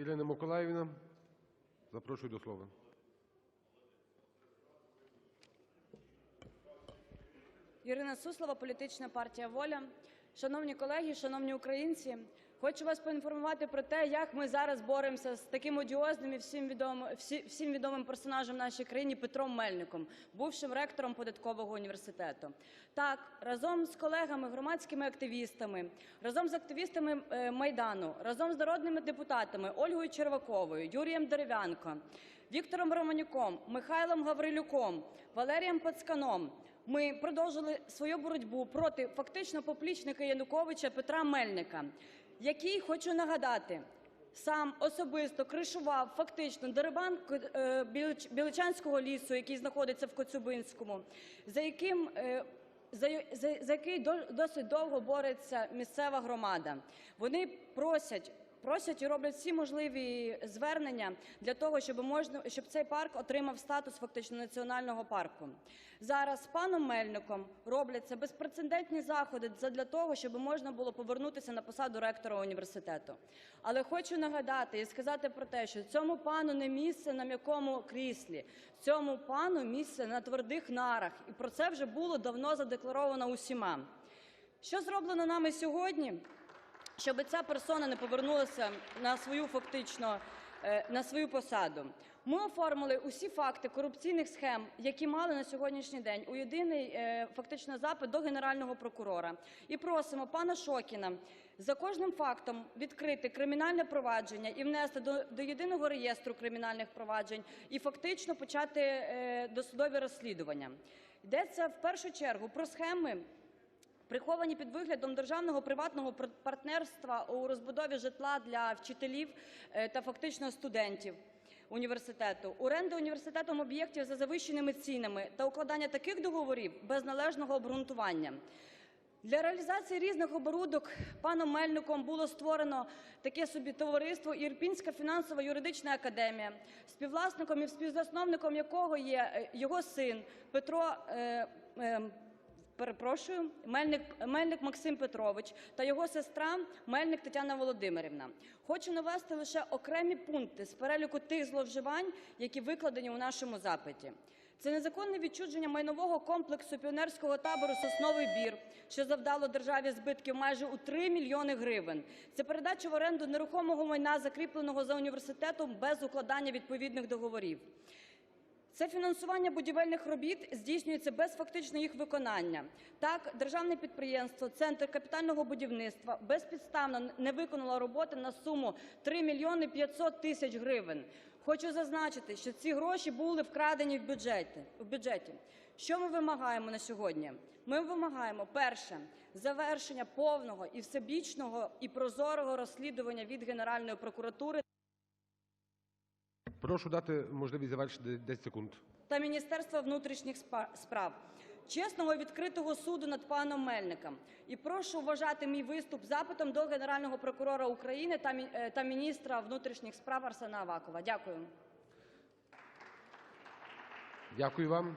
Ірина Миколаївна, запрошую до слова. Ірина Суслова, політична партія Воля. Шановні колеги, шановні українці, хочу вас поінформувати про те, як ми зараз боремося з таким одіозним і всім відомим, всі- всім відомим персонажем в нашій країні Петром Мельником, бувшим ректором податкового університету. Так, разом з колегами, громадськими активістами, разом з активістами е, Майдану, разом з народними депутатами Ольгою Черваковою, Юрієм Дерев'янко, Віктором Романюком, Михайлом Гаврилюком, Валерієм Пацканом ми продовжили свою боротьбу проти фактично поплічника Януковича Петра Мельника, який, хочу нагадати, сам особисто кришував фактично дерибан е, Біличанського лісу, який знаходиться в Коцюбинському, за яким е, за, за, за який досить довго бореться місцева громада. Вони просять. Просять і роблять всі можливі звернення для того, щоб можна щоб цей парк отримав статус фактично національного парку. Зараз паном Мельником робляться безпрецедентні заходи для того, щоб можна було повернутися на посаду ректора університету. Але хочу нагадати і сказати про те, що цьому пану не місце на м'якому кріслі, цьому пану місце на твердих нарах, і про це вже було давно задекларовано усіма. Що зроблено нами сьогодні? Щоб ця персона не повернулася на свою фактично е, на свою посаду. Ми оформили усі факти корупційних схем, які мали на сьогоднішній день у єдиний е, фактично запит до генерального прокурора, і просимо пана Шокіна за кожним фактом відкрити кримінальне провадження і внести до, до єдиного реєстру кримінальних проваджень і фактично почати е, досудові розслідування. Йдеться в першу чергу про схеми приховані під виглядом державного приватного пар- партнерства у розбудові житла для вчителів е, та фактично студентів університету, оренди університетом об'єктів за завищеними цінами та укладання таких договорів без належного обґрунтування. Для реалізації різних оборудок паном Мельником було створено таке собі товариство Ірпінська фінансова юридична академія, співвласником і співзасновником якого є е, його син Петро е, е, перепрошую, Мельник, Мельник Максим Петрович та його сестра Мельник Тетяна Володимирівна. Хочу навести лише окремі пункти з переліку тих зловживань, які викладені у нашому запиті. Це незаконне відчуження майнового комплексу піонерського табору «Сосновий бір», що завдало державі збитків майже у 3 мільйони гривень. Це передача в оренду нерухомого майна, закріпленого за університетом без укладання відповідних договорів. Це фінансування будівельних робіт здійснюється без фактичного їх виконання. Так, державне підприємство Центр капітального будівництва безпідставно не виконало роботи на суму 3 мільйони 500 тисяч гривень. Хочу зазначити, що ці гроші були вкрадені в бюджеті. В бюджеті. Що ми вимагаємо на сьогодні? Ми вимагаємо перше завершення повного і всебічного і прозорого розслідування від Генеральної прокуратури Прошу дати можливість завершити 10 секунд. та Міністерства внутрішніх справ. Чесного і відкритого суду над паном Мельником. І прошу вважати мій виступ запитом до Генерального прокурора України та, е, та міністра внутрішніх справ Арсена Авакова. Дякую. Дякую вам.